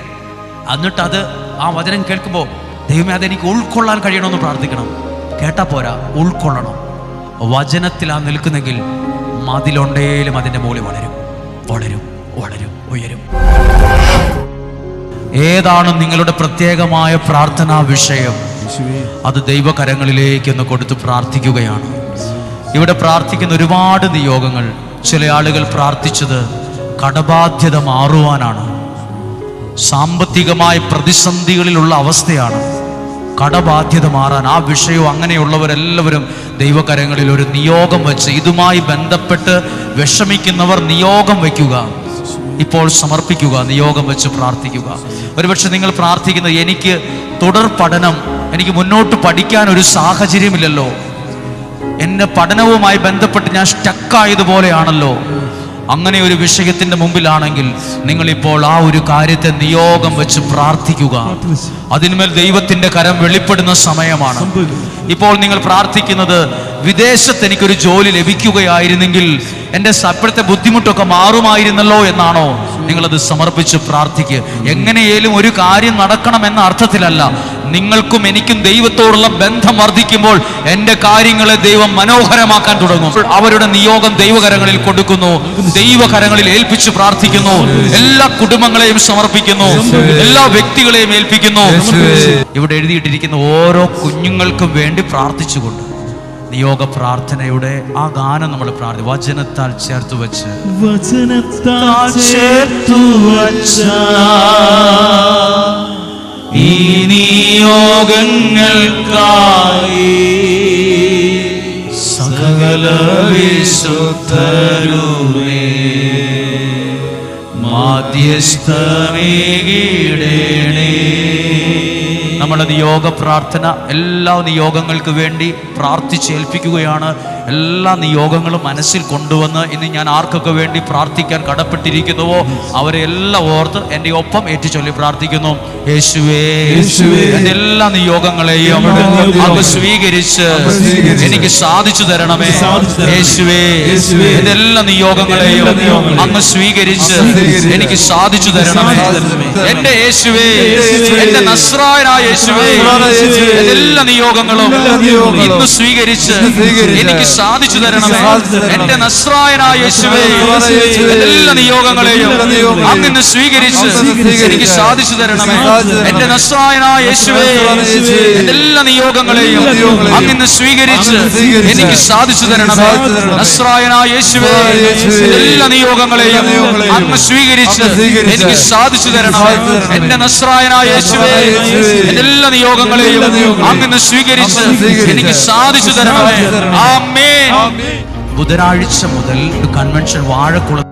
എന്നിട്ട് അത് ആ വചനം കേൾക്കുമ്പോൾ ദൈവമേ അതെനിക്ക് ഉൾക്കൊള്ളാൻ കഴിയണമെന്ന് പ്രാർത്ഥിക്കണം. കേട്ടാ പോരാ ഉൾക്കൊള്ളണം. വചനത്തിലാ നിൽക്കുന്നെങ്കിൽ മതിലുണ്ടേലും അതിന്റെ മുകളിൽ വളരും. വളരും വളരും ഉയരും. ഏതാണ് നിങ്ങളുടെ പ്രത്യേകമായ പ്രാർത്ഥനാ വിഷയം? അത് ദൈവകരങ്ങളിലേക്ക് ഒന്ന് കൊടുത്ത് പ്രാർത്ഥിക്കുകയാണ്. ഇവിടെ പ്രാർത്ഥിക്കുന്ന ഒരുപാട് നിയോഗങ്ങൾ. ചില ആളുകൾ പ്രാർത്ഥിച്ചത് കടബാധ്യത മാറുവാനാണ്. സാമ്പത്തികമായ പ്രതിസന്ധികളിലുള്ള അവസ്ഥയാണ്. കടബാധ്യത മാറാൻ ആ വിഷയവും അങ്ങനെയുള്ളവരെല്ലാവരും ദൈവകരങ്ങളിൽ ഒരു നിയോഗം വെച്ച് ഇതുമായി ബന്ധപ്പെട്ട് വിഷമിക്കുന്നവർ നിയോഗം വയ്ക്കുക ഇപ്പോൾ സമർപ്പിക്കുക നിയോഗം വെച്ച് പ്രാർത്ഥിക്കുക. ഒരുപക്ഷെ നിങ്ങൾ പ്രാർത്ഥിക്കുന്നത് എനിക്ക് തുടർ പഠനം എനിക്ക് മുന്നോട്ട് പഠിക്കാൻ ഒരു സാഹചര്യമില്ലല്ലോ. എന്നെ പഠനവുമായി ബന്ധപ്പെട്ട് ഞാൻ സ്റ്റക്കായതുപോലെയാണല്ലോ അങ്ങനെ ഒരു വിഷയത്തിന്റെ മുമ്പിലാണെങ്കിൽ നിങ്ങൾ ഇപ്പോൾ ആ ഒരു കാര്യത്തെ നിയോഗം വെച്ച് പ്രാർത്ഥിക്കുക. അതിന്മേൽ ദൈവത്തിന്റെ കരം വെളിപ്പെടുന്ന സമയമാണ്. ഇപ്പോൾ നിങ്ങൾ പ്രാർത്ഥിക്കുന്നത് വിദേശത്ത് എനിക്കൊരു ജോലി ലഭിക്കുകയായിരുന്നെങ്കിൽ എന്റെ അപ്പോഴത്തെ ബുദ്ധിമുട്ടൊക്കെ മാറുമായിരുന്നല്ലോ എന്നാണോ? നിങ്ങളത് സമർപ്പിച്ച് പ്രാർത്ഥിക്കുക എങ്ങനെയേലും ഒരു കാര്യം നടക്കണം എന്ന അർത്ഥത്തിലല്ല. നിങ്ങൾക്കും എനിക്കും ദൈവത്തോടുള്ള ബന്ധം വർദ്ധിക്കുമ്പോൾ എന്റെ കാര്യങ്ങളെ ദൈവം മനോഹരമാക്കാൻ തുടങ്ങും. അവരുടെ നിയോഗം ദൈവകരങ്ങളിൽ കൊടുക്കുന്നു. ദൈവകരങ്ങളിൽ ഏൽപ്പിച്ച് പ്രാർത്ഥിക്കുന്നു. എല്ലാ കുടുംബങ്ങളെയും സമർപ്പിക്കുന്നു. എല്ലാ വ്യക്തികളെയും ഏൽപ്പിക്കുന്നു. ഇവിടെ എഴുതിയിട്ടിരിക്കുന്ന ഓരോ കുഞ്ഞുങ്ങൾക്കും വേണ്ടി പ്രാർത്ഥിച്ചുകൊണ്ട് നിയോഗ പ്രാർത്ഥനയുടെ ആ ഗാനം നമ്മൾ പ്രാർത്ഥി വചനത്താൽ ചേർത്ത് വെച്ച്. വചനത്താൽ ചേർത്തു വച്ച ഈ നിയോഗങ്ങൾക്കായി സകല വിശുദ്ധരുമേ മാധ്യസ്ഥമേകിടണേ നമ്മുടെ നിയോഗ പ്രാർത്ഥന എല്ലാ നിയോഗങ്ങൾക്ക് വേണ്ടി പ്രാർത്ഥിച്ചേൽപ്പിക്കുകയാണ് എല്ലാ നിയോഗങ്ങളും മനസ്സിൽ കൊണ്ടുവന്ന് ഇന്ന് ഞാൻ ആർക്കൊക്കെ വേണ്ടി പ്രാർത്ഥിക്കാൻ കടപ്പെട്ടിരിക്കുന്നുവോ അവരെ എല്ലാം ഓർത്ത് എന്റെ ഒപ്പം ഏറ്റുചൊല്ലി പ്രാർത്ഥിക്കുന്നു യേശുവേ. എന്റെ എല്ലാ നിയോഗങ്ങളെയും അവർ അങ്ങ് സ്വീകരിച്ച് എനിക്ക് സാധിച്ചു തരണമേ യേശുവേ. എന്റെ എല്ലാ നിയോഗങ്ങളെയും അങ്ങ് സ്വീകരിച്ച് എനിക്ക് സാധിച്ചു തരണമേ എന്റെ യേശുവേ. എന്റെ നസ്രായനായ. എല്ലാ നിയോഗങ്ങളും ഇന്ന് സ്വീകരിച്ച് എനിക്ക് സാധിച്ചു തരണമേ. എന്റെ നസ്രായനായ യേശുവേ എല്ലാ നിയോഗങ്ങളെയും അങ്ങിന്ന് അങ്ങ് സ്വീകരിച്ച് എനിക്ക് സാധിച്ചു തരണമേ. എന്റെ നസ്രായനായ യേശുവേ എല്ലാ നിയോഗങ്ങളെയും അങ്ങിന്ന് അങ്ങ് സ്വീകരിച്ച് എനിക്ക് സാധിച്ചു തരണമേ. നസ്രായനായ യേശുവേ എല്ലാ നിയോഗങ്ങളെയും അങ്ങ് സ്വീകരിച്ച് എനിക്ക് സാധിച്ചു തരണമേ. എന്റെ നസ്രായനായ യേശുവേ എല്ലാ നിയോഗങ്ങളെയും അങ്ങനെ അങ്ങ് സ്വീകരിച്ച് എനിക്ക് സാധിച്ചു തരണമേ. ബുധനാഴ്ച മുതൽ കൺവെൻഷൻ വാഴക്കുളത്ത്